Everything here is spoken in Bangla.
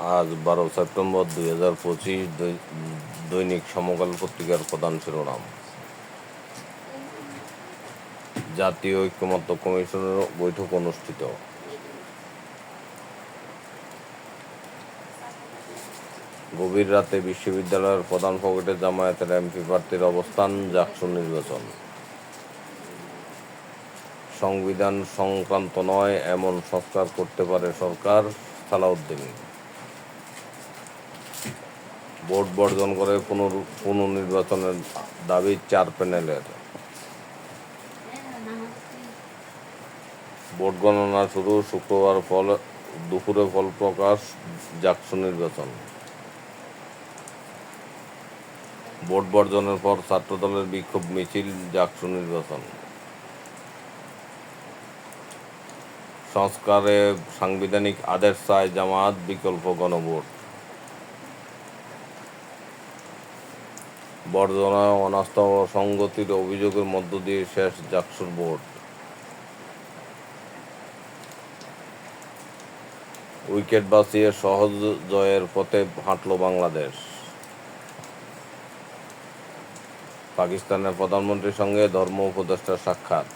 আজ বারো সেপ্টেম্বর দুই হাজার পঁচিশ দৈনিক সমকাল পত্রিকার প্রধান শিরোনাম। জাতীয় ঐক্যমত্য কমিশনের বৈঠক অনুষ্ঠিত। গভীর রাতে বিশ্ববিদ্যালয়ের প্রধান ফকেটে জামায়াতের এমপি প্রার্থীর অবস্থান জাকসু নির্বাচন। সংবিধান সংক্রান্ত নয়, এমন সংস্কার করতে পারে সরকার, সালাউদ্দিন। ভোট বর্জন করে পুনর পুনর্নির্বাচনের দাবি চার প্যানেলের। ভোট গণনা শুরু, শুক্রবার ফল, দুপুরে ফল প্রকাশ, জাকসু নির্বাচন। ভোট বর্জনের পর ছাত্রদলের বিক্ষোভ মিছিল, জাকসু নির্বাচন। সংস্কারে সাংবিধানিক আদেশ চায় জামাত, বিকল্প গণভোট। বর্জনা অনাস্থা ও সংগতির অভিযোগের মধ্য দিয়ে শেষ জাকসুর বোর্ড উইকেট বাঁচিয়ে সহজ জয়ের পথে হাঁটল বাংলাদেশ। পাকিস্তানের প্রধানমন্ত্রীর সঙ্গে ধর্ম উপদেষ্টার সাক্ষাৎ।